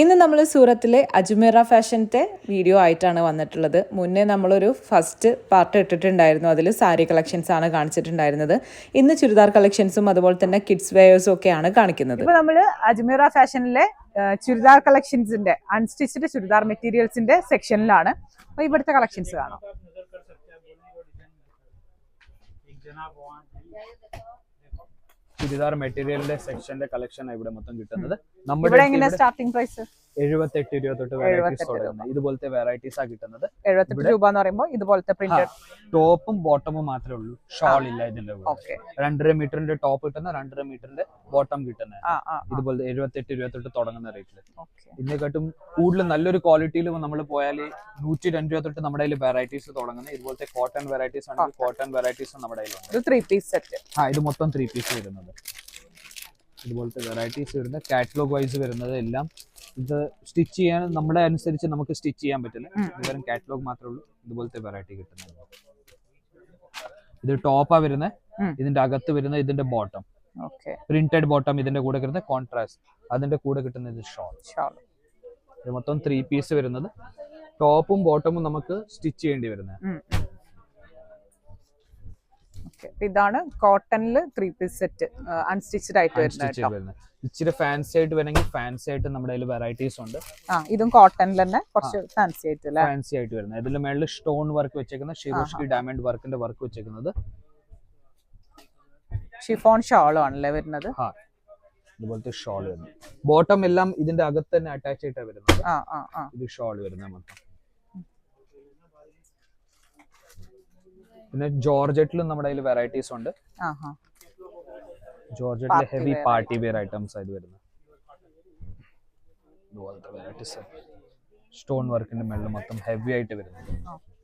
ഇന്ന് നമ്മൾ സൂറത്തിലെ അജ്മീറ ഫാഷന്റെ വീഡിയോ ആയിട്ടാണ് വന്നിട്ടുള്ളത്. മുന്നേ നമ്മളൊരു ഫസ്റ്റ് പാർട്ട് ഇട്ടിട്ടുണ്ടായിരുന്നു. അതിൽ സാരി കളക്ഷൻസ് ആണ് കാണിച്ചിട്ടുണ്ടായിരുന്നത്. ഇന്ന് ചുരിദാർ കളക്ഷൻസും അതുപോലെ തന്നെ കിഡ്സ് വെയേഴ്സും ഒക്കെയാണ് കാണിക്കുന്നത്. ഇപ്പോൾ നമ്മൾ അജ്മീറ ഫാഷനിലെ ചുരിദാർ കളക്ഷൻസിന്റെ അൺസ്റ്റിച്ച്ഡ് ചുരിദാർ മെറ്റീരിയൽസിന്റെ സെക്ഷനിലാണ്. അപ്പോൾ ഇവിടുത്തെ കളക്ഷൻസ് കാണാം. ചുരിദാർ മെറ്റീരിയലിന്റെ സെക്ഷന്റെ കളക്ഷൻ ഇവിടെ മൊത്തം കിട്ടുന്നത്. നമ്മുടെ എങ്ങനെ സ്റ്റാർട്ടിംഗ് പ്രൈസ് എഴുപത്തെട്ട് രൂപ തൊട്ട് വെറൈറ്റീസ് തുടങ്ങുന്നത് ഇതുപോലത്തെ വെറൈറ്റീസ് ആ കിട്ടുന്നത്. എഴുപത്തെട്ട് രൂപ എന്ന് പറയുമ്പോൾ ഇതുപോലത്തെ പ്രിന്റഡ് ടോപ്പും ബോട്ടമും മാത്രമേ ഉള്ളൂ. ഷോൾ ഇല്ല ഇതിന്റെ രണ്ടര മീറ്ററിന്റെ ടോപ്പ് കിട്ടുന്ന രണ്ടര മീറ്ററിന്റെ ബോട്ടം കിട്ടുന്ന ഇതുപോലത്തെ എഴുപത്തെട്ട് രൂപ തൊട്ട് തുടങ്ങുന്ന റേറ്റിൽ ഓക്കെ ഇതിനെക്കാട്ടും കൂടുതൽ നല്ലൊരു ക്വാളിറ്റിയിൽ നമ്മൾ പോയാൽ നൂറ്റി രണ്ട് രൂപ തൊട്ട് നമ്മുടെ കയ്യിൽ വെറൈറ്റീസ് തുടങ്ങുന്നത് ഇതുപോലത്തെ കോട്ടൺ വെറൈറ്റീസ് ആണെങ്കിൽ കോട്ടൺ വെറൈറ്റീസ് നമ്മുടെ കയ്യിലുണ്ട്. ത്രീ പീസ് സെറ്റ് ആ ഇത് മൊത്തം ത്രീ പീസ് വരുന്നത്. ഇതുപോലത്തെ വെറൈറ്റീസ് വരുന്നത് കാറ്റലോഗ് വൈസ് വരുന്നത് എല്ലാം ഇത് സ്റ്റിച്ച് ചെയ്യാൻ നമ്മുടെ അനുസരിച്ച് നമുക്ക് സ്റ്റിച്ച് ചെയ്യാൻ പറ്റില്ല. വെറും കാറ്റലോഗ് മാത്രമേ ഉള്ളൂ. ഇതുപോലത്തെ വെറൈറ്റി കിട്ടുന്നത്. ഇത് ടോപ്പാ വരുന്നത് ഇതിന്റെ അകത്ത് വരുന്ന ഇതിന്റെ ബോട്ടം ഓക്കെ പ്രിന്റഡ് ബോട്ടം ഇതിന്റെ കൂടെ കിട്ടുന്ന കോൺട്രാസ്റ്റ് അതിന്റെ കൂടെ കിട്ടുന്നത് ഷാൾ ഇത് മൊത്തം ത്രീ പീസ് വരുന്നത്. ടോപ്പും ബോട്ടമും നമുക്ക് സ്റ്റിച്ച് ചെയ്യേണ്ടി വരുന്നത് ഓക്കെ ഇതാണ് കോട്ടണിൽ ത്രീ പീസ് സെറ്റ് അൺസ്റ്റിച്ചഡ് ആയിട്ട് വരുന്നത് ഇച്ചിരി ഫാൻസി ആയിട്ട് വരണമെങ്കിൽ ഫാൻസി ആയിട്ട് നമ്മുടെ കയ്യിൽ വെറൈറ്റീസ് ഉണ്ട്. ആ ഇതും കോട്ടണിൽ തന്നെ കുറച്ച് ഫാൻസി ആയിട്ട് ഫാൻസി ആയിട്ട് വരുന്നത്. ഇതിൽ മേളിൽ സ്റ്റോൺ വർക്ക് വെച്ചേക്കുന്ന ഷിറോഷ്കി ഡയമണ്ട് വർക്കിന്റെ വർക്ക് വെച്ചേക്കുന്നത്. ഷിഫോൺ ഷാളും ആണല്ലേ വരുന്നത്? ആ ഇതുപോലത്തെ ഷോൾ വരുന്നത്. ബോട്ടം എല്ലാം ഇതിന്റെ അകത്ത് തന്നെ അറ്റാച്ച് ആയിട്ടാണ് വരുന്നത്. ആ ആ ആ. ഇത് ഷോൾ വരുന്നത് മൊത്തം. പിന്നെ ജോർജറ്റിലും നമ്മുടെ കയ്യിൽ വെറൈറ്റീസ് ഉണ്ട്. ജോർജറ്റിലെ ഹെവി പാർട്ടി വെയർ ഐറ്റംസ് ആയിട്ട് വരുന്നത്. ഇതുപോലത്തെ വെറൈറ്റീസ് സ്റ്റോൺ വർക്കിന്റെ മേളിൽ മൊത്തം ഹെവി ആയിട്ട് വരുന്നത്.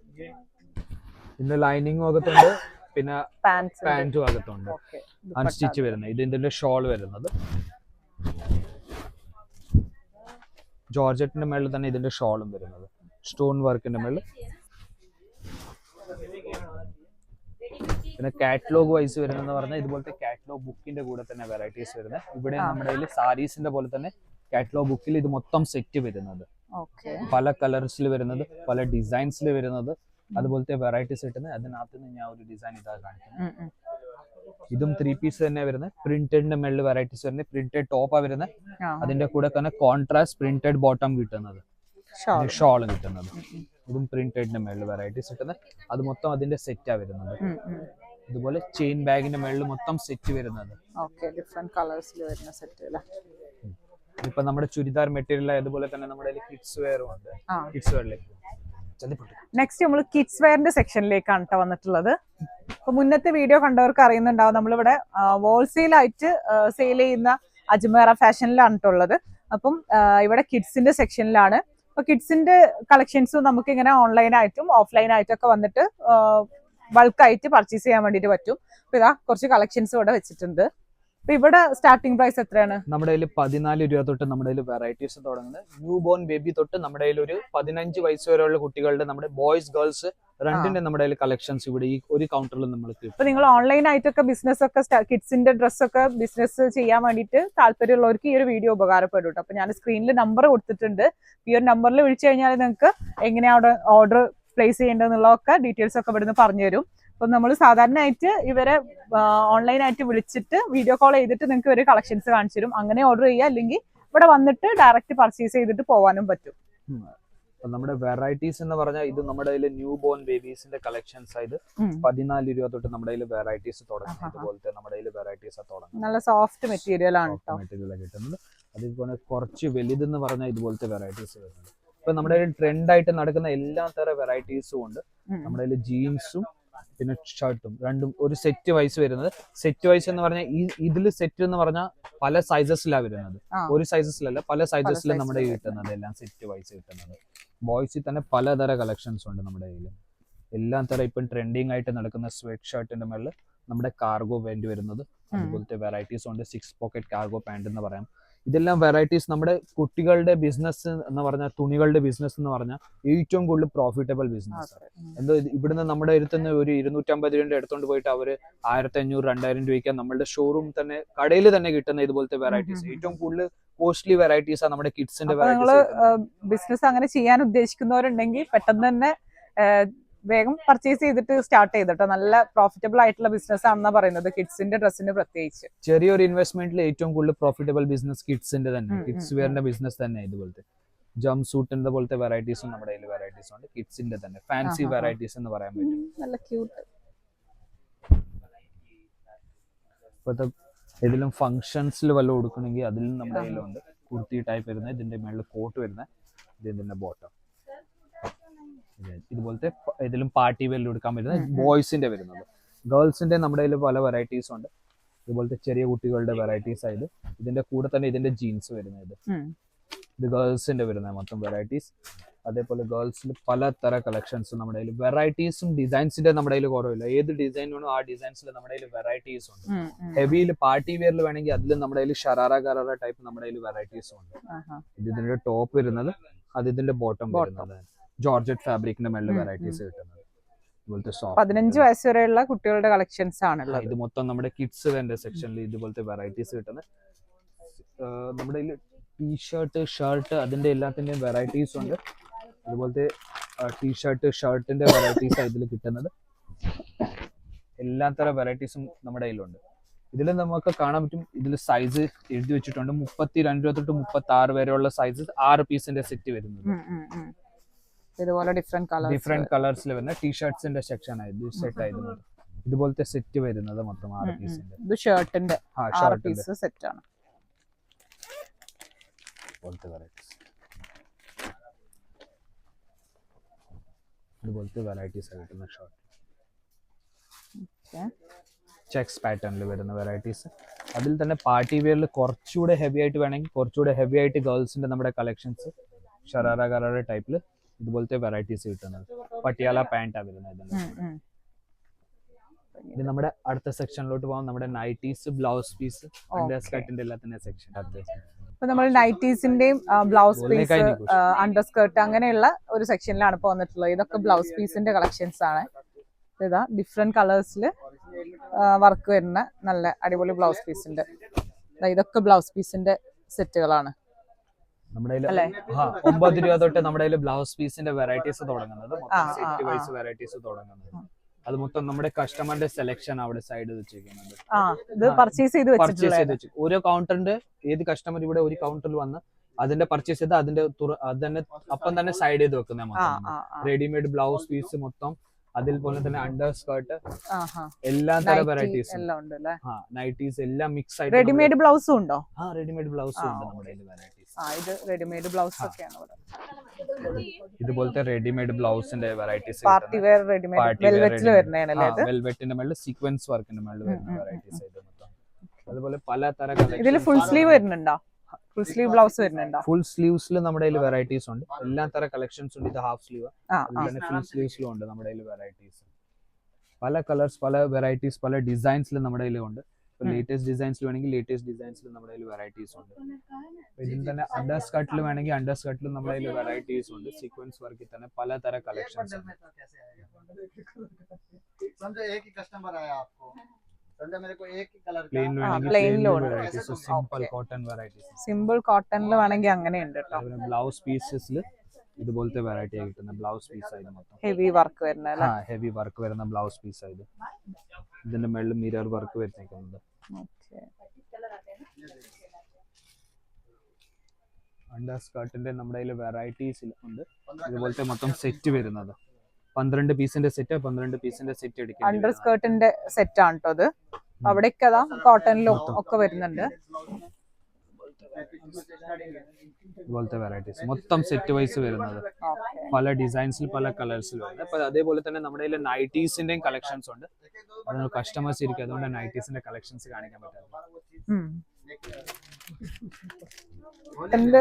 പിന്നെ ഇതിന്റെ ലൈനിങ്ങും അകത്തുണ്ട്. പിന്നെ അകത്തുണ്ട്. ഓക്കെ അൺസ്റ്റിച്ച് വരുന്നത്. ഇത് ഇതിന്റെ ഷോൾ വരുന്നത്. ജോർജറ്റിന്റെ മേളിൽ തന്നെ ഇതിന്റെ ഷോളും വരുന്നത്. സ്റ്റോൺ വർക്കിന്റെ മേളിൽ. പിന്നെ കാറ്റലോഗ് വൈസ് വരുന്നതെന്ന് പറഞ്ഞാൽ ഇതുപോലത്തെ കാറ്റലോഗ് ബുക്കിന്റെ കൂടെ തന്നെ വെറൈറ്റീസ് വരുന്നത്. ഇവിടെ നമ്മുടെ കയ്യിൽ സാരീസിന്റെ പോലെ തന്നെ കാറ്റലോഗ് ബുക്കിൽ ഇത് മൊത്തം സെറ്റ് വരുന്നത്. പല കളേഴ്സിൽ വരുന്നത് പല ഡിസൈൻസിൽ വരുന്നത് അതുപോലത്തെ വെറൈറ്റീസ് കിട്ടുന്നത്. അതിനകത്ത് നിന്ന് ഞാൻ ഒരു ഡിസൈൻ ഇതാ കാണിക്കുന്നത്. ഇതും ത്രീ പീസ് തന്നെ വരുന്നത്. പ്രിന്റഡിന്റെ മേളിൽ വെറൈറ്റീസ് വരുന്നത്. പ്രിന്റഡ് ടോപ്പാ വരുന്നത്. അതിന്റെ കൂടെ തന്നെ കോൺട്രാസ്റ്റ് പ്രിന്റഡ് ബോട്ടം കിട്ടുന്നത്. ഷാൾ ഷോൾ കിട്ടുന്നത്. ഇതും പ്രിന്റഡിന്റെ മേളിൽ വെറൈറ്റീസ് കിട്ടുന്നത്. അത് മൊത്തം അതിന്റെ സെറ്റാ വരുന്നത്. ഇതുപോലെ ചെയിൻ ബാഗിന്റെ മുകളിൽ മൊത്തം സെറ്റ് വരുന്നത്. ഓക്കെ ഡിഫറെന്റ് കളേഴ്സിൽ വരുന്ന സെറ്റ് അല്ലേ? ഇപ്പൊ നമ്മുടെ ചുരിദാർ മെറ്റീരിയൽ അതുപോലെ തന്നെ നമ്മുടെ കിഡ്സ് വെയറും ഉണ്ട്. കിഡ്സ് വെയറിലേക്ക് നെക്സ്റ്റ് നമ്മൾ കിഡ്സ് വെയറിന്റെ സെക്ഷനിലേക്കാണ് കേട്ടോ വന്നിട്ടുള്ളത്. അപ്പൊ മുന്നത്തെ വീഡിയോ കണ്ടവർക്ക് അറിയുന്നുണ്ടാവും. നമ്മളിവിടെ ഹോൾസെയിൽ ആയിട്ട് സെയിൽ ചെയ്യുന്ന അജ്മേറ ഫാഷനിലാണ് ട്ടോ ഉള്ളത്. അപ്പം ഇവിടെ കിഡ്സിന്റെ സെക്ഷനിലാണ് അപ്പൊ കിഡ്സിന്റെ കളക്ഷൻസും നമുക്ക് ഇങ്ങനെ ഓൺലൈനായിട്ടും ആയിട്ടും ഒക്കെ വന്നിട്ട് ബൾക്കായിട്ട് പർച്ചേസ് ചെയ്യാൻ വേണ്ടിട്ട് പറ്റും. അപ്പൊ ഇതാ കുറച്ച് കളക്ഷൻസ് ഇവിടെ വെച്ചിട്ടുണ്ട്. ഇവിടെ സ്റ്റാർട്ടിംഗ് പ്രൈസ് എത്രയാണ്? നമ്മുടെ കയ്യിൽ പതിനാല് രൂപ തൊട്ട് നമ്മുടെ കയ്യിൽ വെറൈറ്റീസ് തുടങ്ങുന്നത്. ന്യൂ ബോൺ ബേബി തൊട്ട് നമ്മുടെ കയ്യിൽ ഒരു പതിനഞ്ച് വയസ്സ് വരെയുള്ള കുട്ടികളുടെ നമ്മുടെ ബോയ്സ് ഗേൾസ് രണ്ടിന്റെ നമ്മുടെ കളക്ഷൻസ് ഇവിടെ ഈ ഒരു കൗണ്ടറിൽ നമ്മൾ ഇപ്പൊ നിങ്ങൾ ഓൺലൈൻ ആയിട്ടൊക്കെ ബിസിനസ് ഒക്കെ കിഡ്സിന്റെ ഡ്രസ് ഒക്കെ ബിസിനസ് ചെയ്യാൻ വേണ്ടിട്ട് താല്പര്യമുള്ളവർക്ക് ഈ ഒരു വീഡിയോ ഉപകാരപ്പെടും കേട്ടോ അപ്പൊ ഞാൻ സ്ക്രീനിൽ നമ്പർ കൊടുത്തിട്ടുണ്ട്. ഈ ഒരു നമ്പറിൽ വിളിച്ചു കഴിഞ്ഞാൽ നിങ്ങൾക്ക് എങ്ങനെയാണ് ഓർഡർ പ്ലേസ് ചെയ്യേണ്ടതെന്നുള്ളതൊക്കെ ഡീറ്റെയിൽസ് ഒക്കെ ഇവിടുന്ന് പറഞ്ഞു തരും അപ്പൊ നമ്മൾ സാധാരണയായിട്ട് ഇവരെ ഓൺലൈൻ ആയിട്ട് വിളിച്ചിട്ട് വീഡിയോ കോൾ ചെയ്തിട്ട് നിങ്ങൾക്ക് ഒരു കളക്ഷൻസ് കാണിച്ചു തരും. അങ്ങനെ ഓർഡർ ചെയ്യുക. അല്ലെങ്കിൽ ഇവിടെ വന്നിട്ട് ഡയറക്റ്റ് പർച്ചേസ് ചെയ്തിട്ട് പോകാനും പറ്റും. നമ്മുടെ വെറൈറ്റീസ് എന്ന് പറഞ്ഞാൽ ഇത് നമ്മുടെ കയ്യിൽ ന്യൂ ബോൺ ബേബീസിന്റെ കളക്ഷൻസ് ആയത്. പതിനാല് രൂപ തൊട്ട് നമ്മുടെ കയ്യിൽ വെറൈറ്റീസ് തുടങ്ങും. ഇതുപോലത്തെ നമ്മുടെ കയ്യിൽ വെറൈറ്റീസ് തുടങ്ങും. നല്ല സോഫ്റ്റ് മെറ്റീരിയൽ ആണ് മെറ്റീരിയൽ കിട്ടുന്നത്. അതുപോലെ കുറച്ച് വലുതെന്ന് പറഞ്ഞാൽ ഇതുപോലത്തെ വെറൈറ്റീസ് വരുന്നത് ഇപ്പൊ നമ്മുടെ ട്രെൻഡ് ആയിട്ട് നടക്കുന്ന എല്ലാ തരം വെറൈറ്റീസും ഉണ്ട്. നമ്മുടെ കയ്യിൽ ജീൻസും പിന്നെ ഷർട്ടും രണ്ടും ഒരു സെറ്റ് വൈസ് വരുന്നത്. സെറ്റ് വൈസ് എന്ന് പറഞ്ഞാൽ ഈ ഇതിൽ സെറ്റ് എന്ന് പറഞ്ഞാൽ പല സൈസസിലാണ് വരുന്നത്. ഒരു സൈസസിലല്ല പല സൈസസിലും size നമ്മുടെ കിട്ടുന്നത്. എല്ലാം സെറ്റ് വൈസ് കിട്ടുന്നത്. ബോയ്സിൽ തന്നെ പലതര കളക്ഷൻസ് ഉണ്ട് നമ്മുടെ കയ്യിൽ. എല്ലാം തരം ഇപ്പം ട്രെൻഡിങ് ആയിട്ട് നടക്കുന്ന സ്വെറ്റ് ഷർട്ടിന്റെ മേളിൽ നമ്മുടെ കാർഗോ പാന്റ് വരുന്നത്. അതുപോലത്തെ വെറൈറ്റീസ് ഉണ്ട്. സിക്സ് പോക്കറ്റ് കാർഗോ പാന്റ് എന്ന് പറയാം. ഇതെല്ലാം വെറൈറ്റീസ് നമ്മുടെ കുട്ടികളുടെ ബിസിനസ് എന്ന് പറഞ്ഞാൽ തുണികളുടെ ബിസിനസ് എന്ന് പറഞ്ഞാൽ ഏറ്റവും കൂടുതൽ പ്രോഫിറ്റബിൾ ബിസിനസ് എന്തോ ഇവിടുന്ന് നമ്മുടെ അടുത്തുനിന്ന് ഒരു ഇരുന്നൂറ്റമ്പത് രൂപ എടുത്തോണ്ട് പോയിട്ട് അവർ ആയിരത്തി അഞ്ഞൂറ് രണ്ടായിരം രൂപയ്ക്ക് നമ്മളുടെ ഷോറൂം തന്നെ കടയിൽ തന്നെ കിട്ടുന്ന ഇതുപോലത്തെ വെറൈറ്റീസ്. ഏറ്റവും കൂടുതൽ കോസ്റ്റ്ലി വെറൈറ്റീസ് ആണ് നമ്മുടെ കിഡ്സിന്റെ ബിസിനസ് അങ്ങനെ ചെയ്യാൻ ഉദ്ദേശിക്കുന്നവരുണ്ടെങ്കിൽ പെട്ടെന്ന് തന്നെ വേഗം പർച്ചേസ് ചെയ്തിട്ട് സ്റ്റാർട്ട് ചെയ്തിട്ടോ നല്ല പ്രോഫിറ്റബിൾ ആയിട്ടുള്ള ബിസിനസ് ആണെന്നാ പറയുന്നത്. കിഡ്സിന്റെ ഡ്രസ്സിന് പ്രത്യേകിച്ച്. ചെറിയൊരു ഇൻവെസ്റ്റ്മെന്റിൽ ഏറ്റവും കൂടുതൽ പ്രോഫിറ്റബിൾ ബിസിനസ് കിഡ്സിന്റെ തന്നെ. കിഡ്സ് വെയറിന്റെ ബിസിനസ് തന്നെ ഇതുപോലത്തെ. ജംപ് സൂട്ടിന്റെ പോലത്തെ വെറൈറ്റീസും നമ്മുടെ കയ്യിൽ വെറൈറ്റീസ് ഉണ്ട്. കിഡ്സിന്റെ തന്നെ. ഫാൻസി. വെറൈറ്റീസ് എന്ന് പറയാൻ പറ്റും. നല്ല ക്യൂട്ട് ഇപ്പോഴത്തെ ഏതെങ്കിലും ഫംഗ്ഷൻസിൽ വല്ലതും കൊടുക്കണമെങ്കിൽ അതിലും നമ്മുടെ കയ്യിലുണ്ട്. കുർത്തി ടൈപ്പ് വരുന്നത് ഇതിന്റെ മേളിൽ കോട്ട് വരുന്നത് ഇതിന്റെ ബോട്ടം ഇതുപോലത്തെ ഏതെങ്കിലും ഇതിലും പാർട്ടി വെല്ലിൽ എടുക്കാൻ വരുന്ന ഉം. ബോയ്സിന്റെ വരുന്നത് ഗേൾസിന്റെ നമ്മുടെ കയ്യിൽ പല വെറൈറ്റീസ് ഉണ്ട്. ഇതുപോലത്തെ ചെറിയ കുട്ടികളുടെ വെറൈറ്റീസ് ആയത്. ഇതിന്റെ കൂടെ തന്നെ ഇതിന്റെ ജീൻസ് വരുന്നത്. ഇത് ഗേൾസിന്റെ വരുന്നത് മൊത്തം വെറൈറ്റീസ് അതേപോലെ ഗേൾസിൽ പല തര കളക്ഷൻസ് നമ്മുടെ കയ്യിൽ വെറൈറ്റീസും ഡിസൈൻസിന്റെ നമ്മുടെ കയ്യിൽ കുറവില്ല. ഏത് ഡിസൈൻ വേണോ ആ ഡിസൈൻസിൽ നമ്മുടെ കയ്യിൽ വെറൈറ്റീസ് ഉണ്ട്. ഹെവിയിൽ പാർട്ടി വെയറിൽ വേണമെങ്കിൽ അതിൽ നമ്മുടെ കയ്യിൽ ഷറാറ കറാറ ടൈപ്പ് നമ്മുടെ കയ്യിൽ വെറൈറ്റീസും ഉണ്ട്. ഇത് ഇതിന്റെ ടോപ്പ് വരുന്നത്. അത് ഇതിന്റെ ബോട്ടം. വരുന്നത്. ജോർജറ്റ് ഫാബ്രിക്കിന്റെ മെല്ലെ വെറൈറ്റീസ് കിട്ടുന്നത്. ഇതുപോലത്തെ പതിനഞ്ച് വയസ്സ് വരെയുള്ള കുട്ടികളുടെ കളക്ഷൻസ് ആണുള്ളത്. ഇത് മൊത്തം നമ്മുടെ കിഡ്സ് വേണ്ട സെക്ഷനിൽ ഇതുപോലത്തെ വെറൈറ്റീസ് കിട്ടുന്നത്. നമ്മുടെ ടീഷർട്ട് ഷർട്ട് അതിന്റെ എല്ലാത്തിന്റെയും വെറൈറ്റീസ് ഉണ്ട്. അതുപോലത്തെ ടീഷർട്ട് ഷർട്ടിന്റെ വെറൈറ്റീസ് ഇതിൽ കിട്ടുന്നത്. എല്ലാത്തരം തരം വെറൈറ്റീസും നമ്മുടെ കയ്യിലുണ്ട്. ഇതിൽ നമുക്ക് കാണാൻ പറ്റും ഇതിൽ സൈസ് എഴുതി വെച്ചിട്ടുണ്ട്. മുപ്പത്തി രണ്ട് തൊട്ട് മുപ്പത്തി ആറ് വരെയുള്ള സൈസ് ആറ് പീസിന്റെ സെറ്റ് ഉം. ഇതുപോലെ ഡിഫറെന്റ് കളർ ഡിഫറെന്റ് കളേഴ്സിൽ വരുന്ന ടീഷർട്സിന്റെ സെക്ഷൻ ആയിരുന്നു സെറ്റ് ആയിരുന്നു. ഇതുപോലത്തെ സെറ്റ് വരുന്നത് മൊത്തം ആറ് പീസിന്റെ ഇത് ഷർട്ടിന്റെ ആറ് പീസ് സെറ്റ് ആണ്. ഇതുപോലത്തെ വെറൈറ്റീസ് കിട്ടുന്ന ഷർട്ട് ചെക്സ് പാറ്റേണിൽ വരുന്ന വെറൈറ്റീസ് അതിൽ തന്നെ പാർട്ടി വെയറിൽ കുറച്ചുകൂടെ ഹെവി ആയിട്ട് വേണമെങ്കിൽ കുറച്ചുകൂടെ ഹെവി ആയിട്ട് ഗേൾസിന്റെ നമ്മുടെ കളക്ഷൻസ് ഷറാറ കറാറ ടൈപ്പിൽ ഇതുപോലത്തെ വെറൈറ്റീസ് കിട്ടുന്നത്. പട്ടിയാല പാന്റാ വരുന്നത്. ഇനി നമ്മുടെ അടുത്ത സെക്ഷനിലോട്ട് പോകാം. നമ്മുടെ നൈറ്റീസ് ബ്ലൗസ് പീസ്. സ്കർട്ടിന്റെ എല്ലാത്തിന്റെ സെക്ഷൻ അത് ഇപ്പൊ നമ്മൾ നൈറ്റീസിന്റെയും ബ്ലൗസ് പീസ്. അണ്ടർ സ്കേർട്ട് അങ്ങനെയുള്ള ഒരു സെക്ഷനിലാണ് ഇപ്പൊ വന്നിട്ടുള്ളത്. ഇതൊക്കെ ബ്ലൗസ് പീസിന്റെ കളക്ഷൻസ് ആണ്. ഇതാ ഡിഫറെന്റ് കളേഴ്സിൽ വർക്ക് വരുന്ന നല്ല അടിപൊളി ബ്ലൗസ് പീസിന്റെ ഇതൊക്കെ ബ്ലൗസ് പീസിന്റെ സെറ്റുകളാണ് നമ്മുടെ? ഒമ്പത് രൂപ തൊട്ട് നമ്മുടെ ബ്ലൗസ് പീസിന്റെ വെറൈറ്റീസ് തുടങ്ങുന്നത്. സെറ്റ് വൈസ് വെറൈറ്റീസ് തുടങ്ങുന്നത്. അത് മൊത്തം നമ്മുടെ കസ്റ്റമറിന്റെ സെലക്ഷൻ അവിടെ സൈഡ് വെച്ചിരിക്കുന്നുണ്ട് പർച്ചേസ് ചെയ്ത് പർച്ചേസ് ചെയ്ത് വെച്ചു. ഓരോ കൗണ്ടറിന്റെ ഏത് കസ്റ്റമർ ഇവിടെ ഒരു കൗണ്ടറിൽ വന്ന് അതിന്റെ പർച്ചേസ് ചെയ്ത് അതിന്റെ അതന്നെ അത് തന്നെ അപ്പം തന്നെ സൈഡ് ചെയ്ത് വെക്കുന്ന മൊത്തം റെഡിമെയ്ഡ് ബ്ലൗസ് പീസ് മൊത്തം അതിൽ പോലെ തന്നെ അണ്ടർ സ്കേർട്ട്. എല്ലാ തരം വെറൈറ്റീസ് നൈറ്റീസ് എല്ലാം മിക്സ് ആയിട്ട് റെഡിമെയ്ഡ് ബ്ലൗസും ഉണ്ടോ? ആ റെഡിമെയ്ഡ് ബ്ലൗസും ഉണ്ട്. നമ്മുടെ വെറൈറ്റീസ് ആ ഇത് റെഡിമെയ്ഡ് ബ്ലൗസ്. ഒക്കെയാണ് ഇവിടെ. ഇതുപോലത്തെ റെഡിമെയ്ഡ് ബ്ലൗസിന്റെ വെറൈറ്റീസ് പാർട്ടി വെയർ റെഡിമെയ്ഡ് വെൽവെറ്റിൽ വരുന്നതാണല്ലേ ഇത്? വെൽവെറ്റിന്റെ മേളിൽ സീക്വൻസ് വർക്കിന്റെ മേളിൽ വരുന്ന വെറൈറ്റീസ് ഇത് മൊത്തം. അതുപോലെ പല തര ഇതിൽ ഫുൾ സ്ലീവ് വരുന്നുണ്ടോ? ഫുൾ സ്ലീവ് ബ്ലൗസ് വരുന്നുണ്ടോ? ഫുൾ സ്ലീവ്സിൽ നമ്മുടെ കയ്യിൽ വെറൈറ്റീസ് ഉണ്ട്. എല്ലാ തര കളക്ഷൻസ് ഉണ്ട്. ഇത് ഹാഫ് സ്ലീവ് അതുപോലെ ഫുൾ സ്ലീവ്സിലും ഉണ്ട് നമ്മുടെ കയ്യിൽ വെറൈറ്റീസ് പല കളേഴ്സ് പല വെറൈറ്റീസ് പല ഡിസൈൻസിലും നമ്മുടെ കയ്യിൽ ഉണ്ട്. ഉം. ലേറ്റസ്റ്റ് ഡിസൈൻസിൽ വേണമെങ്കിൽ ലേറ്റസ്റ്റ് ഡിസൈൻസിൽ നമ്മുടെ കയ്യിൽ വെറൈറ്റീസ് ഉണ്ട്. ഇതിൽ തന്നെ അണ്ടർ സ്കർട്ടിൽ വേണമെങ്കിൽ അണ്ടർ സ്കർട്ടിൽ നമ്മുടെ കയ്യിൽ വെറൈറ്റീസ് ഉണ്ട്. സീക്വൻസ് വർക്കിൽ തന്നെ പലതര കളക്ഷൻസ് സിമ്പിൾ കോട്ടൺ സിമ്പിൾ കോട്ടണിൽ വേണമെങ്കിൽ അങ്ങനെയുണ്ട് ബ്ലൗസ് പീസസിൽ ഇതുപോലത്തെ വെറൈറ്റി ആയി കിട്ടുന്ന ബ്ലൗസ് പീസ് ആയിട്ട് മൊത്തം. ഹെവി വർക്ക് വരുന്ന ഹെവി വർക്ക് വരുന്ന ബ്ലൗസ് പീസ് ആയിട്ട് ഇതിന്റെ മേളിൽ മിറർ വർക്ക് വരുന്നേക്കുന്നുണ്ട് Okay. അണ്ടർ സ്കർട്ടിന്റെ നമ്മുടെ കയ്യിൽ വെറൈറ്റീസ് ഉണ്ട്. ഇതുപോലത്തെ മൊത്തം സെറ്റ് വരുന്നത്. പന്ത്രണ്ട് പീസിന്റെ സെറ്റ് പന്ത്രണ്ട് പീസിന്റെ സെറ്റ് അണ്ടർ എടുക്കും സ്കേർട്ടിന്റെ സെറ്റ് ആണ് കേട്ടോ അത്. അവിടേക്കതാ കോട്ടണിലും ഒക്കെ വരുന്നുണ്ട്. ഇതുപോലത്തെ വെറൈറ്റീസ് മൊത്തം സെറ്റ് വൈസ് വരുന്നത്. പല ഡിസൈൻസിൽ പല കളേഴ്സിൽ വരുന്നത് അപ്പൊ അതേപോലെ തന്നെ നമ്മുടെ കയ്യിൽ നൈറ്റീസിന്റെയും കളക്ഷൻസ് ഉണ്ട്. അത് കസ്റ്റമേഴ്സ് ഇരിക്കും. അതുകൊണ്ട് നൈറ്റീസിന്റെ കളക്ഷൻസ് കാണിക്കാൻ പറ്റും ഉം. രണ്ട്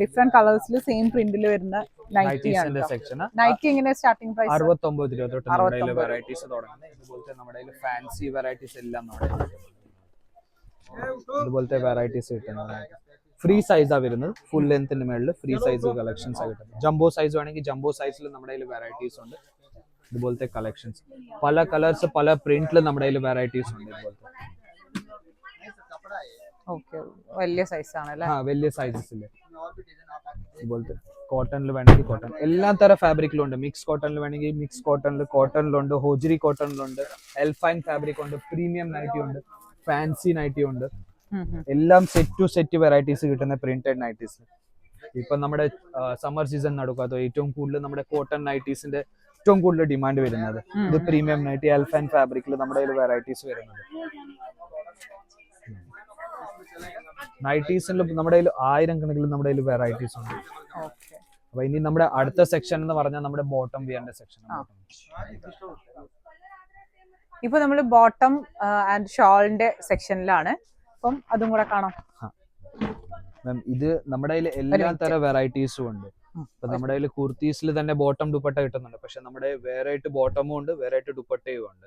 ഡിഫറെന്റ് കളേഴ്സിൽ സെയിം പ്രിന്റിൽ വരുന്ന നൈറ്റീസിന്റെ സെക്ഷൻ നൈറ്റി എങ്ങനെ സ്റ്റാർട്ടിംഗ് പ്രൈസ് അറുപത്തൊമ്പത് രൂപ തൊട്ട് നമ്മുടെ 69 വെറൈറ്റീസ് തുടങ്ങുന്നത്. ഇതുപോലത്തെ നമ്മുടെ ഫാൻസി വെറൈറ്റീസ് എല്ലാം നമ്മുടെ. ഇതുപോലത്തെ വെറൈറ്റീസ് കിട്ടുന്നത്. ഫ്രീ സൈസാണ് വരുന്നത്. ഫുൾ ലെങ്ത്തിന്റെ മേളിൽ ഫ്രീ സൈസ് കളക്ഷൻസ് ആയിട്ട് ജംബോ സൈസ് വേണമെങ്കിൽ ജംബോ സൈസിൽ നമ്മുടെ കയ്യിൽ വെറൈറ്റീസ് ഉണ്ട്. ഇതുപോലത്തെ കളക്ഷൻസ് പല കളേഴ്സ് പല പ്രിന്റിൽ നമ്മുടെ കയ്യിൽ വെറൈറ്റീസ് ഉണ്ട് ഇതുപോലത്തെ. വലിയ സൈസ് ആണല്ലേ? വലിയ ഇതുപോലത്തെ കോട്ടണിൽ വേണമെങ്കിൽ കോട്ടൺ എല്ലാ തരം ഫാബ്രിക്കിലും ഉണ്ട്. മിക്സ് കോട്ടണിൽ വേണമെങ്കിൽ മിക്സ് കോട്ടണിൽ കോട്ടണിലുണ്ട് കോട്ടണിൽ കോട്ടണിലുണ്ട് എൽഫൈൻ ഫാബ്രിക് ഉണ്ട്. പ്രീമിയം നൈറ്റി ഉണ്ട്. ഫാൻസി നൈറ്റി ഉണ്ട്. എല്ലാം സെറ്റ് ടു സെറ്റ് വെറൈറ്റീസ് കിട്ടുന്ന പ്രിന്റഡ് നൈറ്റീസ് ഇപ്പൊ നമ്മുടെ സമ്മർ സീസൺ നടക്കാത്ത ഏറ്റവും കൂടുതൽ നമ്മുടെ കോട്ടൺ നൈറ്റീസിന്റെ ഏറ്റവും കൂടുതൽ ഡിമാൻഡ് വരുന്നത്. ഇത് പ്രീമിയം നൈറ്റി എൽഫൈൻ ഫാബ്രിക്കിൽ നമ്മുടെ കയ്യിൽ വെറൈറ്റീസ് വരുന്നത്. നൈറ്റീസിൽ നമ്മുടെ കയ്യിൽ ആയിരം കണക്കിൽ നമ്മുടെ കയ്യിൽ വെറൈറ്റീസ് ഉണ്ട്. അപ്പൊ ഇനി നമ്മുടെ അടുത്ത സെക്ഷൻ എന്ന് പറഞ്ഞാൽ നമ്മുടെ ബോട്ടം വിയറിന്റെ സെക്ഷൻ. ഇപ്പൊ നമ്മൾ ബോട്ടം ആൻഡ് ഷോളിന്റെ സെക്ഷനിലാണ് അപ്പം അതും കൂടെ കാണാം. ഇത് നമ്മുടെ കയ്യിൽ എല്ലാ തരം വെറൈറ്റീസും ഉണ്ട്. അപ്പൊ ഇപ്പൊ നമ്മുടെ കയ്യിൽ കുർത്തീസിൽ തന്നെ ബോട്ടം ദുപ്പട്ട കിട്ടുന്നുണ്ട്. പക്ഷെ നമ്മുടെ വേറെ ആയിട്ട് ബോട്ടമും ഉണ്ട് വേറെ ആയിട്ട് ദുപ്പട്ടയും ഉണ്ട്.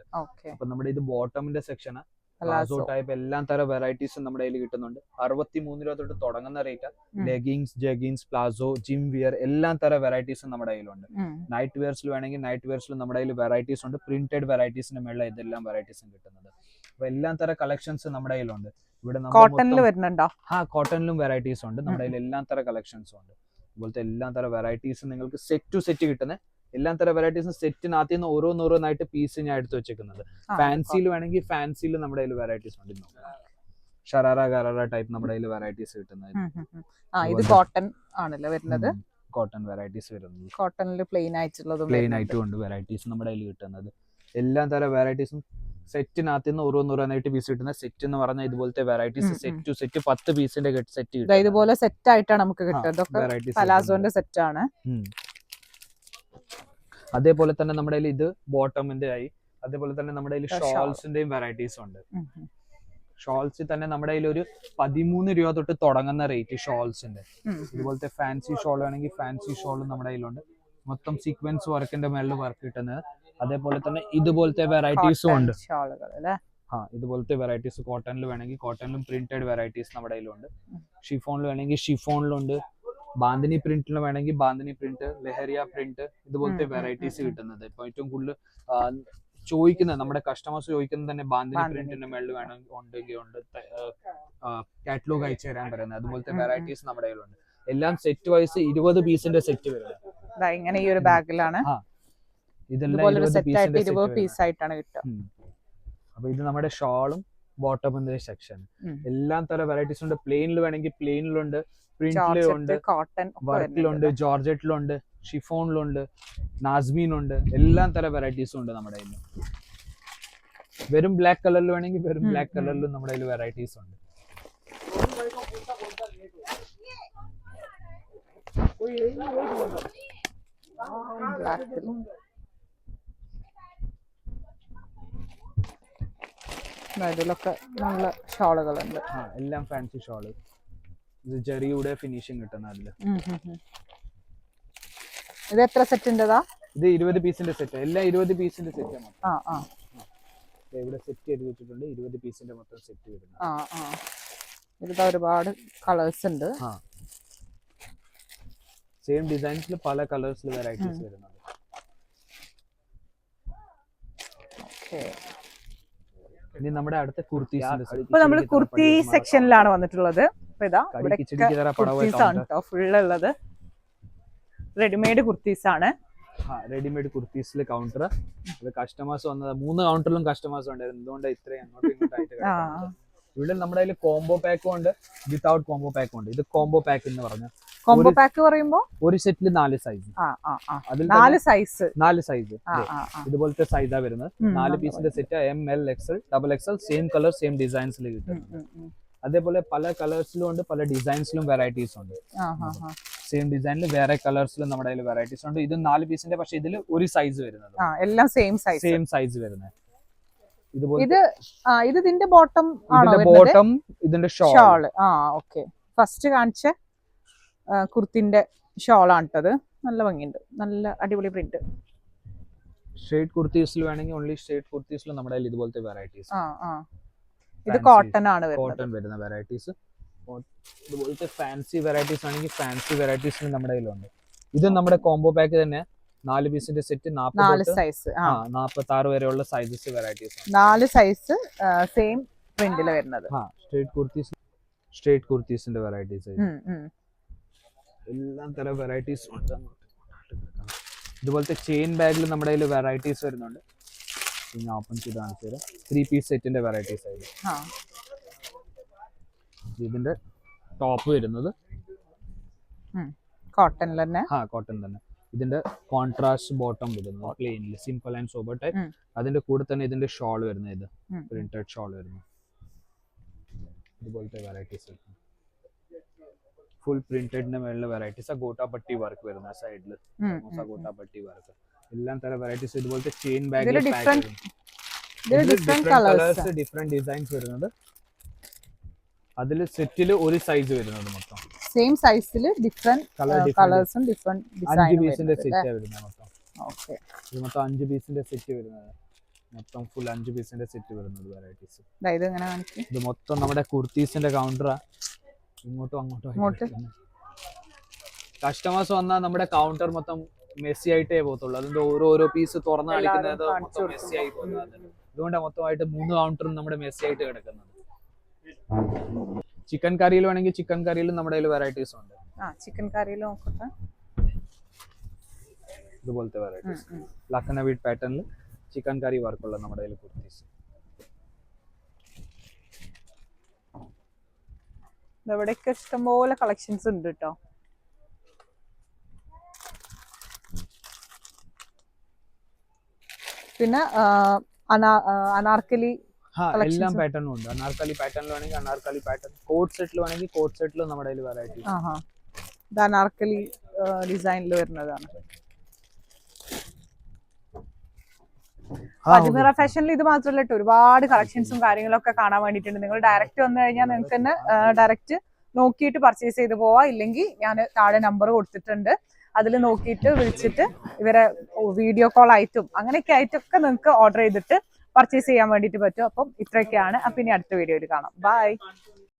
അപ്പൊ നമ്മുടെ ഇത് ബോട്ടമിന്റെ സെക്ഷൻ പ്ലാസോ ടൈപ്പ് എല്ലാ തരം വെറൈറ്റീസും നമ്മുടെ കയ്യിൽ കിട്ടുന്നുണ്ട്. അറുപത്തി മൂന്ന് രൂപ തൊട്ട് തുടങ്ങുന്ന rate leggings jeggings palazzo gym wear എല്ലാ തരം വെറൈറ്റീസും നമ്മുടെ കയ്യിലുണ്ട്. നൈറ്റ് വെയർസിൽ വേണമെങ്കിൽ നൈറ്റ് വെയർസിൽ നമ്മുടെ കയ്യിൽ വെറൈറ്റീസ് ഉണ്ട്. പ്രിന്റഡ് വെറൈറ്റീസിന് മേളിൽ ഇതെല്ലാം വെറൈറ്റീസും കിട്ടുന്നത്. അപ്പൊ എല്ലാ തരം കളക്ഷൻസ് നമ്മുടെ കയ്യിലുണ്ട്. ഇവിടെ കോട്ടണിൽ വരുന്നുണ്ടോ? ആ കോട്ടണിലും വെറൈറ്റീസ് ഉണ്ട്. നമ്മുടെ കയ്യിൽ എല്ലാ തര കളക്ഷൻസും ഉണ്ട്. അതുപോലത്തെ എല്ലാ തര വെറൈറ്റീസ് നിങ്ങൾക്ക് സെറ്റ് ടു സെറ്റ് കിട്ടുന്ന. എല്ലാ തരം വെറൈറ്റീസും സെറ്റിനകത്ത് നിന്ന് ഓരോന്നോരോന്നായിട്ട് പീസ് ഞാൻ എടുത്തു വെച്ചേക്കുന്നത്. ഫാൻസിയിൽ വേണമെങ്കിൽ ഫാൻസിയിൽ നമ്മുടെ കയ്യിൽ വെറൈറ്റീസ് ഉണ്ട്. ഷറാറ ഗറാറ ടൈപ്പ് നമ്മുടെ കയ്യിൽ വെറൈറ്റീസ് കിട്ടുന്നത്. ആ ഇത് കോട്ടൺ ആണല്ലോ വരുന്നത്? കോട്ടൺ വെറൈറ്റീസ് വരുന്നത്. കോട്ടണിൽ പ്ലെയിൻ ആയിട്ടുള്ളതും പ്ലെയിൻ. ആയിട്ടും ഉണ്ട് വെറൈറ്റീസ് നമ്മുടെ കയ്യിൽ കിട്ടുന്നത്. എല്ലാ തര വെറൈറ്റീസും സെറ്റിനകത്ത് നിന്ന് ഓരോന്നോരോന്നായിട്ട് പീസ് കിട്ടുന്ന സെറ്റ് എന്ന് പറഞ്ഞാൽ ഇതുപോലത്തെ വെറൈറ്റീസ്. സെറ്റ് ടു സെറ്റ് പത്ത് പീസിന്റെ സെറ്റ് ഇതുപോലെ സെറ്റ് ആയിട്ടാണ് നമുക്ക് കിട്ടുന്നത് പലാസോന്റെ സെറ്റ് ആണ്. അതേപോലെ തന്നെ നമ്മുടെ കയ്യിൽ ഇത് ബോട്ടമിന്റെ ആയി. അതേപോലെ തന്നെ നമ്മുടെ കയ്യിൽ ഷോൾസിന്റെയും വെറൈറ്റീസ് ഉണ്ട്. ഷോൾസിൽ തന്നെ നമ്മുടെ കയ്യിൽ ഒരു പതിമൂന്ന് രൂപ തൊട്ട് തുടങ്ങുന്ന റേറ്റ് ഷോൾസിന്റെ. ഇതുപോലത്തെ ഫാൻസി ഷോൾ ആണെങ്കിൽ ഫാൻസി ഷോളും നമ്മുടെ കയ്യിലുണ്ട്. മൊത്തം സീക്വൻസ് വർക്കിന്റെ മേളിൽ വർക്ക് കിട്ടുന്നത്. അതേപോലെ തന്നെ ഇതുപോലത്തെ വെറൈറ്റീസും ഉണ്ട്. ആ ഇതുപോലത്തെ വെറൈറ്റീസ് കോട്ടണിൽ വേണമെങ്കിൽ കോട്ടണിലും പ്രിന്റഡ് വെറൈറ്റീസ് നമ്മുടെ കയ്യിലുണ്ട്. ഷിഫോണിൽ വേണമെങ്കിൽ ഷിഫോണിലുണ്ട് ബാന്തിനി പ്രിന്റിൽ വേണമെങ്കിൽ ബാന്തിനി പ്രിന്റ് ലഹരിയ പ്രിന്റ് ഇതുപോലത്തെ വെറൈറ്റീസ്. കിട്ടുന്നത്. ഇപ്പൊ ഏറ്റവും കൂടുതൽ ചോദിക്കുന്നത് നമ്മുടെ കസ്റ്റമേഴ്സ് ചോദിക്കുന്നത് തന്നെ ബാന്തിനി. പ്രിന്റിന്റെ മേളിൽ വേണമെങ്കിൽ ഉണ്ടെങ്കിൽ ഉണ്ട് കാറ്റലോഗ് അയച്ചു തരാൻ പറയുന്നത്. അതുപോലത്തെ. വെറൈറ്റീസ് നമ്മുടെ കയ്യിലുണ്ട്. എല്ലാം സെറ്റ് വൈസ് ഇരുപത് പീസിന്റെ സെറ്റ് വരുന്നത്. ഇങ്ങനെ ഈ ഒരു ബാഗിലാണ് ഇതെല്ലാം ഇരുപത് പീസ് ആയിട്ടാണ് കിട്ടുക. അപ്പൊ ഇത് നമ്മുടെ ഷാളും ബോട്ടമിന്റെ സെക്ഷൻ എല്ലാ തരം വെറൈറ്റീസ് ഉണ്ട്. പ്ലെയിനിൽ വേണമെങ്കിൽ പ്ലെയിനിലുണ്ട് പ്രിന്റിലുണ്ട് കോട്ടൺ വർക്കിലുണ്ട്. ജോർജറ്റിലുണ്ട്. ഷിഫോണിലുണ്ട് നാസ്മീനുണ്ട് എല്ലാം തരം വെറൈറ്റീസും ഉണ്ട് നമ്മുടെ കയ്യിൽ വെറും ബ്ലാക്ക് കളറിൽ വേണമെങ്കിൽ വെറും ബ്ലാക്ക്. കളറിലും നമ്മുടെ കയ്യിൽ വെറൈറ്റീസ് ഉണ്ട്. ബ്ലാക്കിൽ ഇതിലൊക്കെ നല്ല ഷാളുകളുണ്ട്. എല്ലാം ഫാൻസി ഷോൾ. ഇത് ജെറിയുടെ ഫിനിഷിംഗ് കിട്ടുന്ന അതിൽ. ഇത് എത്ര സെറ്റിന്റെതാ ഇത് ഇരുപത് പീസിന്റെ സെറ്റ് എല്ലാം ഇരുപത് പീസിന്റെ സെറ്റ് ആണ് ആ ആ ഇവിടെ സെറ്റ് ചെയ്ത് വെച്ചിട്ടുണ്ട്. ഇരുപത് പീസിന്റെ മൊത്തം സെറ്റ് വരുന്നത്. ആ ആ. ഇതിൽ ഒരുപാട് കളേഴ്സ് ഉണ്ട്. ആ. സെയിം ഡിസൈൻസിൽ പല കളേഴ്സിൽ വെറൈറ്റീസ്. വരുന്നുണ്ട്. ഓക്കെ ഇനി നമ്മുടെ അടുത്ത കുർത്തീസിന്റെ ഇപ്പൊ നമ്മൾ കുർത്തി സെക്ഷനിലാണ് വന്നിട്ടുള്ളത്. അപ്പൊ ഇതാ ഇവിടെ കുർത്തീസ് ആണ് കേട്ടോ ഫുള്ള് ഉള്ളത് റെഡിമെയ്ഡ് കുർത്തീസ് ആണ്. റെഡിമെയ്ഡ് കുർത്തീസിൽ കൗണ്ടർ അത് കസ്റ്റമേഴ്സ് വന്നത് മൂന്ന് കൗണ്ടറിലും കസ്റ്റമേഴ്സ് ഉണ്ടായിരുന്നു എന്തുകൊണ്ടാണ് ഇത്രയും അങ്ങോട്ടും ഇങ്ങോട്ടായിട്ട് ഇവിടെ നമ്മുടെ കയ്യിൽ കോംബോ പാക്കും ഉണ്ട്. വിത്തൗട്ട് കോംബോ പാക്കും ഉണ്ട്. ഇത് കോംബോ പാക്ക് എന്ന് പറഞ്ഞു കോംബോ പാക്ക് പറയുമ്പോ? ഒരു സെറ്റിൽ നാല് സൈസ് അതിൽ നാല് സൈസ് നാല് സൈസ് ഇതുപോലത്തെ സൈസാ വരുന്നത്. നാല് പീസിന്റെ set M L XL double L same colour same ഡിസൈൻസിൽ കിട്ടും. അതേപോലെ പല കളേഴ്സിലും ഉണ്ട് പല ഡിസൈൻസിലും വെറൈറ്റീസ് ഉണ്ട്. സെയിം ഡിസൈനിൽ വേറെ കളേഴ്സിലും നമ്മുടെ കയ്യിൽ വെറൈറ്റീസ് ഉണ്ട്. ഇത് നാല് പീസിന്റെ പക്ഷെ ഇതിൽ ഒരു സൈസ് വരുന്നത്. എല്ലാം സെയിം സൈസ് സെയിം സൈസ് വരുന്നത്. ഇത് ഇത് ഇതിന്റെ ബോട്ടം ബോട്ടം ഇതിന്റെ ഷോൾ ആ ഓക്കെ ഫസ്റ്റ് കാണിച്ച കുർത്തിന്റെ ഷോളാണ് കേട്ടത് നല്ല ഭംഗിയുണ്ട്. നല്ല അടിപൊളി പ്രിന്റ് സ്ട്രേറ്റ് കുർത്തീസിൽ വേണമെങ്കിൽ ഓൺലി സ്ട്രേറ്റ് കുർത്തീസിൽ നമ്മുടെ കയ്യിൽ ഇതുപോലത്തെ വെറൈറ്റീസ് ആ ആ. ഇത് കോട്ടൺ ആണ് വരുന്നത്. കോട്ടൺ വരുന്ന വെറൈറ്റീസ് ഇതുപോലത്തെ ഫാൻസി വെറൈറ്റീസ് ആണെങ്കിൽ ഫാൻസി വെറൈറ്റീസ് നമ്മുടെ കയ്യിലുണ്ട്. ഇത് നമ്മുടെ കോംബോ പാക്ക് തന്നെ. നാല് പീസിന്റെ സെറ്റ് നാല് സൈസ് ആ. നാൽപ്പത്തി ആറ് വരെയുള്ള സൈസസ് വെറൈറ്റീസ് നാല് സൈസ് സെയിം പ്രിന്റിൽ വരുന്നത്. ആ സ്ട്രേറ്റ് കുർത്തീസ് സ്ട്രേറ്റ് കുർത്തീസിന്റെ വെറൈറ്റീസ്. എല്ലാം തരം വെറൈറ്റീസ് ഉണ്ട് ഇതുപോലത്തെ ചെയിൻ ബാഗിൽ നമ്മുടെ കയ്യിൽ വെറൈറ്റീസ് വരുന്നുണ്ട്. പിന്നെ ഓപ്പൺ ചെയ്ത് കാണിച്ചു തരാം. ത്രീ പീസ് സെറ്റിന്റെ വെറൈറ്റീസ് ആയിരുന്നു ഇതിന്റെ ടോപ്പ് വരുന്നത്. കോട്ടൺ തന്നെ? ആ കോട്ടൺ തന്നെ. ഇതിന്റെ കോൺട്രാസ്റ്റ് ബോട്ടം വരുന്നത് പ്ലെയിനിൽ സിമ്പിൾ ആൻഡ് സോബർ ടൈപ്പ് അതിന്റെ കൂടെ തന്നെ ഇതിന്റെ ഷോൾ വരുന്നത് ഇത്. പ്രിന്റഡ് ഷോൾ വരുന്നു. ഇതുപോലത്തെ വെറൈറ്റീസ് ഫുൾ പ്രിന്റഡിന്റെ മേളിലെ വെറൈറ്റീസ് ആ ഗോട്ടാപ്പട്ടി വർക്ക് വരുന്ന സൈഡിൽ. ഗോട്ടാപ്പട്ടി വർക്ക് എല്ലാം തരം വെറൈറ്റീസ് ഇതുപോലത്തെ chain bag colours different designs വരുന്നത് അതിൽ സെറ്റിൽ ഒരു സൈസ് വരുന്നത് മൊത്തം. സെയിം സൈസിൽ ഡിഫറെന്റ് കളേഴ്സും ഡിഫറെന്റ് അഞ്ച് പീസിന്റെ ഡിസൈനും സെറ്റ് വരുന്നത് മൊത്തം. ഓക്കെ ഇത് മൊത്തം അഞ്ച് പീസിന്റെ സെറ്റ് വരുന്നത്. മൊത്തം ഫുൾ അഞ്ച് പീസിന്റെ സെറ്റ് വരുന്നത് വെറൈറ്റീസ് ഇത് മൊത്തം നമ്മുടെ കുർത്തീസിന്റെ കൗണ്ടറാ ഇങ്ങോട്ടും അങ്ങോട്ടും ഇങ്ങോട്ട്? കസ്റ്റമേഴ്സ് വന്നാൽ നമ്മുടെ കൗണ്ടർ മൊത്തം മെസ്സി ആയിട്ടേ പോകത്തുള്ളൂ. അതിന്റെ ഓരോ ഓരോ പീസ് തുറന്ന് കളിക്കുന്നത് മൊത്തം മെസ്സി ആയി പോകുന്നത് അതുകൊണ്ടാണ് മൊത്തമായിട്ട് മൂന്ന് കൗണ്ടറും നമ്മുടെ മെസ്സി ആയിട്ട് കിടക്കുന്നത്. ചിക്കൻ കറിയിൽ വേണമെങ്കിൽ ചിക്കൻ കറിയിലും നമ്മുടെ കയ്യിൽ വെറൈറ്റീസ് ഉണ്ട്. ആ ചിക്കൻ കറിയിൽ നോക്കട്ടെ. ഇതുപോലത്തെ വെറൈറ്റീസ് ഉം. പാറ്റേണിൽ ചിക്കൻ കറി വർക്കുള്ള നമ്മുടെ കയ്യിൽ കുർത്തീസ്. ഇവിടെയൊക്കെ ഇഷ്ടംപോലെ കളക്ഷൻസ് ഉണ്ട് കേട്ടോ പിന്നെ അനാർക്കലി എല്ലാം പാറ്റേൺ പാറ്റേണും ഉണ്ട്. അനാർക്കലി പാറ്റേണിൽ വേണമെങ്കിൽ അനാർക്കലി പാറ്റേൺ കോട്ട് സെറ്റിൽ വേണമെങ്കിൽ കോട്ട് സെറ്റിലും നമ്മുടെ കയ്യിൽ ഇത് അനാർക്കലി ഡിസൈനിൽ വരുന്നതാണ്. അജ്മീറ ഫാഷനിൽ ഇത് മാത്രമല്ല കേട്ടോ. ഒരുപാട് കളക്ഷൻസും കാര്യങ്ങളൊക്കെ കാണാൻ വേണ്ടിയിട്ടുണ്ട്. നിങ്ങൾ ഡയറക്റ്റ് വന്നു കഴിഞ്ഞാൽ നിങ്ങൾക്ക് തന്നെ ഡയറക്റ്റ് നോക്കിയിട്ട് പർച്ചേസ് ചെയ്ത് പോവാ. ഇല്ലെങ്കിൽ ഞാൻ താഴെ നമ്പർ കൊടുത്തിട്ടുണ്ട്. അതിൽ നോക്കിയിട്ട് വിളിച്ചിട്ട് ഇവരെ വീഡിയോ കോൾ ആയിട്ടും അങ്ങനെയൊക്കെ ആയിട്ടൊക്കെ നിങ്ങൾക്ക് ഓർഡർ ചെയ്തിട്ട് പർച്ചേസ് ചെയ്യാൻ വേണ്ടിയിട്ട് പറ്റും. അപ്പം ഇത്രയൊക്കെയാണ്. അപ്പം ഇനി അടുത്ത വീഡിയോയിൽ കാണാം. ബൈ